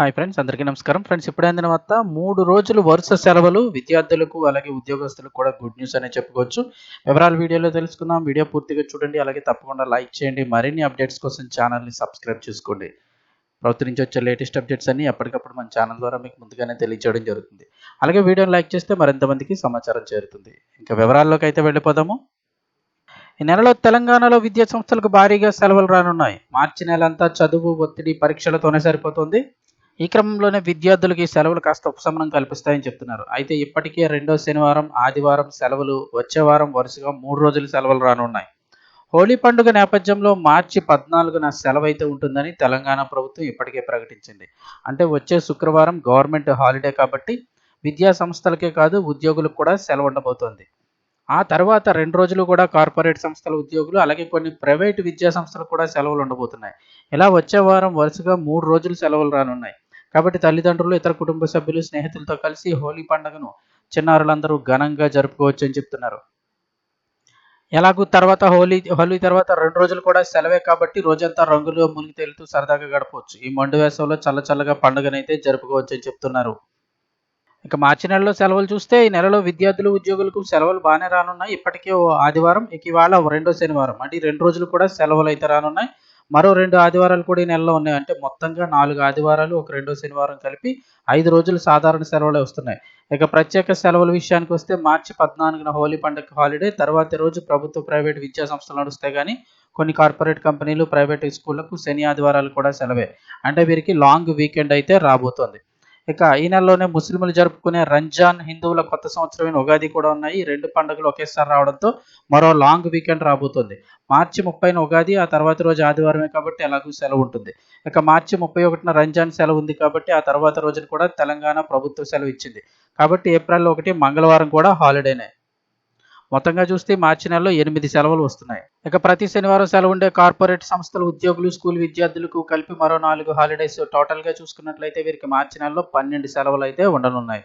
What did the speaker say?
Hi friends అందరికీ నమస్కారం. Friends ఇప్పుడే అందిన వార్త మూడు రోజులు వరుస సెలవులు విద్యార్థులకు అలాగే ఉద్యోగస్తులకు కూడా గుడ్ న్యూస్ అనే చెప్పుకోవచ్చు. వివరాలు వీడియోలో తెలుసుకుందాం. వీడియో పూర్తిగా చూడండి. అలాగే తప్పకుండా లైక్ చేయండి. మరిన్ని అప్డేట్స్ కోసం ఛానల్ని సబ్స్క్రైబ్ చేసుకోండి. ప్రభుత్వం నుంచి వచ్చే లేటెస్ట్ అప్డేట్స్ అన్ని ఎప్పటికప్పుడు మన ఛానల్ ద్వారా మీకు ముందుగానే తెలియజేయడం జరుగుతుంది. అలాగే వీడియోని లైక్ చేస్తే మరింత మందికి సమాచారం చేరుతుంది. ఇంకా వివరాల్లోకి అయితే వెళ్ళిపోదాము. ఈ నెలలో తెలంగాణలో విద్యా సంస్థలకు భారీగా సెలవులు రానున్నాయి. మార్చి నెలంతా చదువు ఒత్తిడి పరీక్షలతోనే సరిపోతుంది. ఈ క్రమంలోనే విద్యార్థులకి సెలవులు కాస్త ఉపశమనం కల్పిస్తాయని చెప్తున్నారు. అయితే ఇప్పటికే రెండో శనివారం ఆదివారం సెలవులు వచ్చే వారం వరుసగా మూడు రోజులు సెలవులు రానున్నాయి. హోలీ పండుగ నేపథ్యంలో మార్చి పద్నాలుగున సెలవు అయితే ఉంటుందని తెలంగాణ ప్రభుత్వం ఇప్పటికే ప్రకటించింది. అంటే వచ్చే శుక్రవారం గవర్నమెంట్ హాలిడే కాబట్టి విద్యా సంస్థలకే కాదు ఉద్యోగులకు కూడా సెలవు ఉండబోతోంది. ఆ తర్వాత రెండు రోజులు కూడా కార్పొరేట్ సంస్థల ఉద్యోగులు అలాగే కొన్ని ప్రైవేటు విద్యా సంస్థలు కూడా సెలవులు ఉండబోతున్నాయి. ఇలా వచ్చే వారం వరుసగా మూడు రోజులు సెలవులు రానున్నాయి. కాబట్టి తల్లిదండ్రులు ఇతర కుటుంబ సభ్యులు స్నేహితులతో కలిసి హోలీ పండుగను చిన్నారులందరూ ఘనంగా జరుపుకోవచ్చు అని చెప్తున్నారు. ఎలాగూ తర్వాత హోలీ హోలీ తర్వాత రెండు రోజులు కూడా సెలవే కాబట్టి రోజంతా రంగులు మునిగి తేలుతూ సరదాగా గడపవచ్చు. ఈ మండు వేసవిలో చల్ల చల్లగా పండుగనైతే జరుపుకోవచ్చు అని చెప్తున్నారు. ఇక మార్చి నెలలో సెలవులు చూస్తే ఈ నెలలో విద్యార్థులు ఉద్యోగులకు సెలవులు బాగానే రానున్నాయి. ఇప్పటికే ఓ ఆదివారం ఇక ఇవాళ రెండో శనివారం. అంటే రెండు రోజులు కూడా సెలవులు అయితే రానున్నాయి. మరో రెండు ఆదివారాలు కూడా ఈ నెలలో ఉన్నాయి. అంటే మొత్తంగా నాలుగు ఆదివారాలు ఒక రెండో శనివారం కలిపి ఐదు రోజులు సాధారణ సెలవులే వస్తున్నాయి. ఇక ప్రత్యేక సెలవుల విషయానికి వస్తే మార్చి పద్నాలుగున హోలీ పండుగ హాలిడే తర్వాతి రోజు ప్రభుత్వ ప్రైవేట్ విద్యా సంస్థలు నడుస్తాయి కానీ కొన్ని కార్పొరేట్ కంపెనీలు ప్రైవేట్ స్కూళ్ళకు శని ఆదివారాలు కూడా సెలవే. అంటే వీరికి లాంగ్ వీకెండ్ అయితే రాబోతోంది. ఇక ఈ నెలలోనే ముస్లింలు జరుపుకునే రంజాన్ హిందువుల కొత్త సంవత్సరమైన ఉగాది కూడా ఉన్నాయి. ఈ రెండు పండుగలు ఒకేసారి రావడంతో మరో లాంగ్ వీకెండ్ రాబోతుంది. మార్చి ముప్పైన ఉగాది ఆ తర్వాత రోజు ఆదివారమే కాబట్టి ఎలాగూ సెలవు ఉంటుంది. ఇక మార్చి ముప్పై ఒకటిన రంజాన్ సెలవు ఉంది కాబట్టి ఆ తర్వాత రోజున కూడా తెలంగాణ ప్రభుత్వ సెలవు ఇచ్చింది. కాబట్టి ఏప్రిల్ ఒకటి మంగళవారం కూడా హాలిడేనే. మొత్తంగా చూస్తే మార్చి నెలలో ఎనిమిది సెలవులు వస్తున్నాయి. ఇక ప్రతి శనివారం సెలవు ఉండే కార్పొరేట్ సంస్థలు ఉద్యోగులు స్కూల్ విద్యార్థులకు కలిపి మరో నాలుగు హాలిడేస్ టోటల్గా చూసుకున్నట్లయితే వీరికి మార్చి నెలలో పన్నెండు సెలవులు అయితే ఉండనున్నాయి.